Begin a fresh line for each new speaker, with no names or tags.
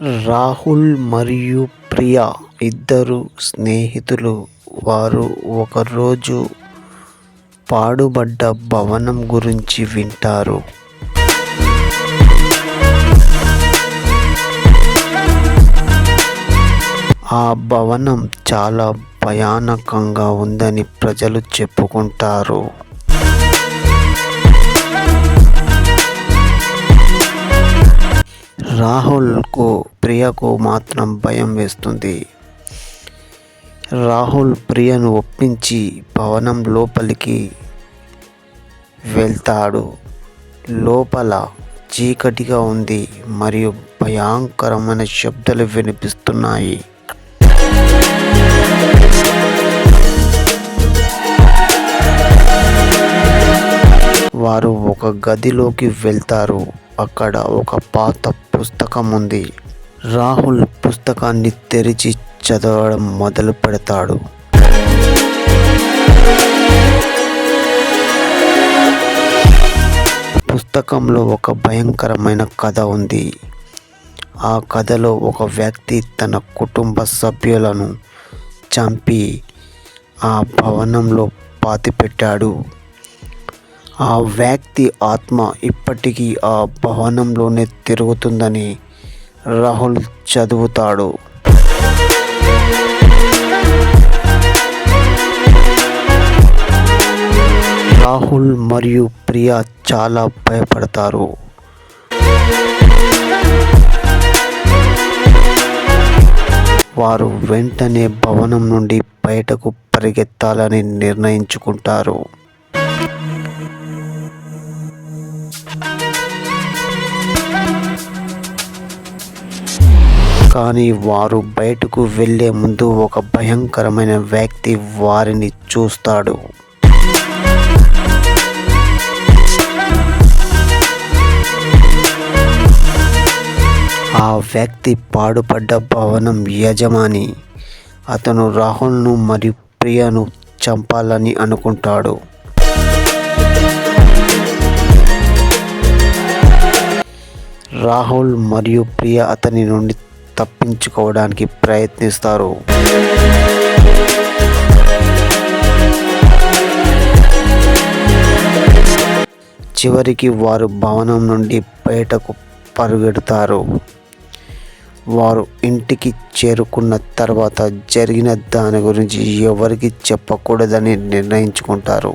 రాహుల్ మరియు ప్రియా ఇద్దరు స్నేహితులు. వారు ఒకరోజు పాడుబడ్డ భవనం గురించి వింటారు. ఆ భవనం చాలా భయానకంగా ఉందని ప్రజలు చెప్పుకుంటారు. రాహుల్కు ప్రియకు మాత్రం భయం వేస్తుంది. రాహుల్ ప్రియను ఒప్పించి భవనం లోపలికి వెళ్తాడు. లోపల చీకటిగా ఉంది మరియు భయంకరమైన శబ్దాలు వినిపిస్తున్నాయి. వారు ఒక గదిలోకి వెళ్తారు. అక్కడ ఒక పాత పుస్తకం ఉంది రాహుల్ పుస్తకాన్ని తెరిచి చదవడం మొదలు పెడతాడు. పుస్తకంలో ఒక భయంకరమైన కథ ఉంది. ఆ కథలో ఒక వ్యక్తి తన కుటుంబ సభ్యులను చంపి ఆ భవనంలో పాతిపెట్టాడు. ఆ వ్యక్తి ఆత్మ ఇప్పటికీ ఆ భవనంలోనే తిరుగుతుందని రాహుల్ చదువుతాడు. రాహుల్ మరియు ప్రియా చాలా భయపడతారు. వారు వెంటనే భవనం నుండి బయటకు పరిగెత్తాలని నిర్ణయించుకుంటారు. కానీ వారు బయటకు వెళ్ళే ముందు ఒక భయంకరమైన వ్యక్తి వారిని చూస్తాడు. ఆ వ్యక్తి పాడుపడ్డ భవనం యజమాని. అతను రాహుల్ను మరియు ప్రియను చంపాలని అనుకుంటాడు. రాహుల్ మరియు ప్రియ అతని నుండి తప్పించుకోవడానికి ప్రయత్నిస్తారు. చివరికి వారు భవనం నుండి బయటకు పరుగెడతారు. వారు ఇంటికి చేరుకున్న తర్వాత జరిగిన దాని గురించి ఎవరికి చెప్పకూడదని నిర్ణయించుకుంటారు.